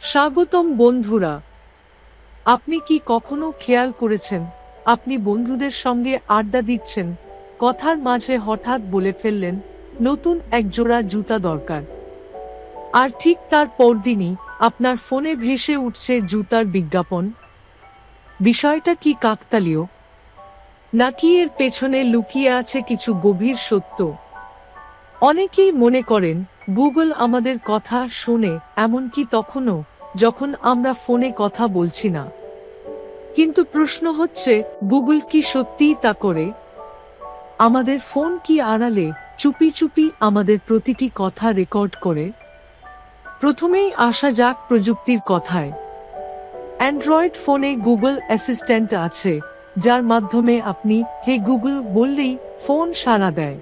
স্বাগতম বন্ধুরা। আপনি কি কখনো খেয়াল করেছেন, আপনি বন্ধুদের সঙ্গে আড্ডা দিচ্ছেন, কথার মাঝে হঠাৎ বলে ফেললেন, নতুন এক জোড়া জুতা দরকার আর ঠিক তার পরদিনই আপনার ফোনে ভেসে উঠছে জুতার বিজ্ঞাপন। বিষয়টা কি কাকতালীয়? নাকি এর পেছনে লুকিয়ে আছে কিছু গভীর সত্য? অনেকেই মনে করেন, গুগল আমাদের কথা শুনে এমনকি তখনও, যখন আমরা ফোনে কথা বলছি না। কিন্তু প্রশ্ন হচ্ছে, গুগল কি সত্যিই তা করে? আমাদের ফোন কি আড়ালে চুপি চুপি আমাদের প্রতিটি কথা রেকর্ড করে? প্রথমেই আসা যাক প্রযুক্তির কথায়। অ্যান্ড্রয়েড ফোনে গুগল অ্যাসিস্ট্যান্ট আছে, যার মাধ্যমে আপনি, হে গুগল, বললেই ফোন সাড়া দেয়।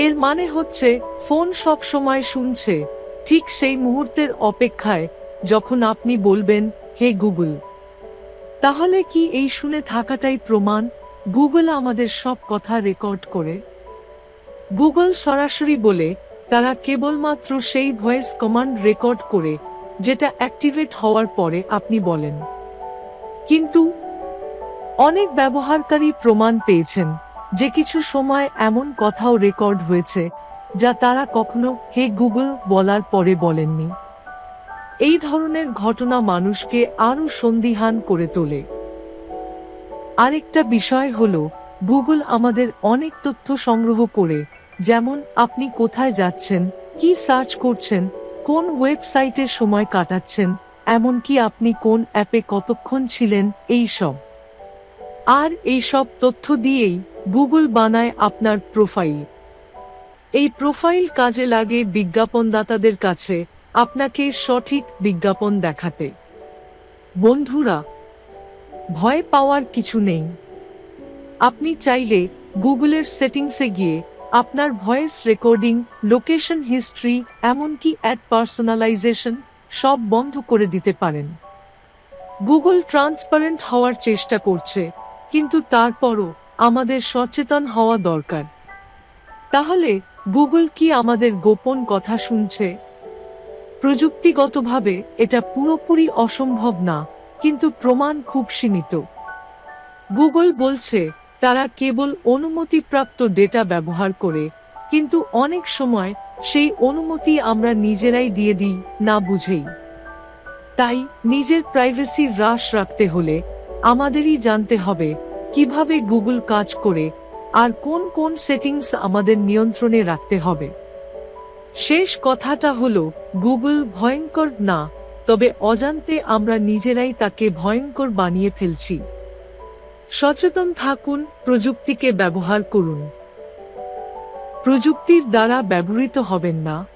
এর মানে হচ্ছে, ফোন সব সময় শুনছে, ঠিক সেই মুহূর্তের অপেক্ষায়, যখন আপনি বলবেন, হে গুগল। তাহলে কি এই শুনে থাকাটাই প্রমাণ, গুগল আমাদের সব কথা রেকর্ড করে? গুগল সরাসরি বলে, তারা কেবলমাত্র সেই ভয়েস কমান্ড রেকর্ড করে, যেটা অ্যাক্টিভেট হওয়ার পরে আপনি বলেন। কিন্তু, অনেক ব্যবহারকারী প্রমাণ পেয়েছেন যে কিছু সময় এমন কথাও রেকর্ড হয়েছে, যা তারা কখনো হে গুগল বলার পরে বলেননি। এই ধরনের ঘটনা মানুষকে আরও সন্দিহান করে তোলে। আরেকটা বিষয় হলো, গুগল আমাদের অনেক তথ্য সংগ্রহ করে, যেমন আপনি কোথায় যাচ্ছেন, কি সার্চ করছেন, কোন ওয়েবসাইটে সময় কাটাচ্ছেন, এমনকি আপনি কোন অ্যাপে কতক্ষণ ছিলেন, এই সব। আর এই সব তথ্য দিয়েই গুগল বানায় আপনার প্রোফাইল। এই প্রোফাইল কাজে লাগে বিজ্ঞাপনদাতাদের কাছে আপনাকে সঠিক বিজ্ঞাপন দেখাতে। বন্ধুরা, ভয় পাওয়ার কিছু নেই। আপনি চাইলে গুগলের সেটিংসে গিয়ে আপনার ভয়েস রেকর্ডিং, লোকেশন হিস্ট্রি, এমনকি অ্যাড পার্সোনালাইজেশন সব বন্ধ করে দিতে পারেন। গুগল ট্রান্সপারেন্ট হওয়ার চেষ্টা করছে, কিন্তু তারপরও আমাদের সচেতন হওয়া দরকার। তাহলে গুগল কি আমাদের গোপন কথা শুনছে? প্রযুক্তিগতভাবে এটা পুরোপুরি অসম্ভব না, কিন্তু প্রমাণ খুব সীমিত। গুগল বলছে, তারা কেবল অনুমতিপ্রাপ্ত ডেটা ব্যবহার করে, কিন্তু অনেক সময় সেই অনুমতি আমরা নিজেরাই দিয়ে দিই, না বুঝেই। তাই নিজের প্রাইভেসি হ্রাস রাখতে হলে আমাদেরই জানতে হবে কীভাবে গুগল কাজ করে আর কোন কোন সেটিংস আমাদের নিয়ন্ত্রণে রাখতে হবে। শেষ কথাটা হলো, গুগল ভয়ঙ্কর না, তবে অজান্তে আমরা নিজেরাই তাকে ভয়ঙ্কর বানিয়ে ফেলছি। সচেতন থাকুন, প্রযুক্তিকে ব্যবহার করুন। প্রযুক্তির দ্বারা ব্যবহৃত হবেন না।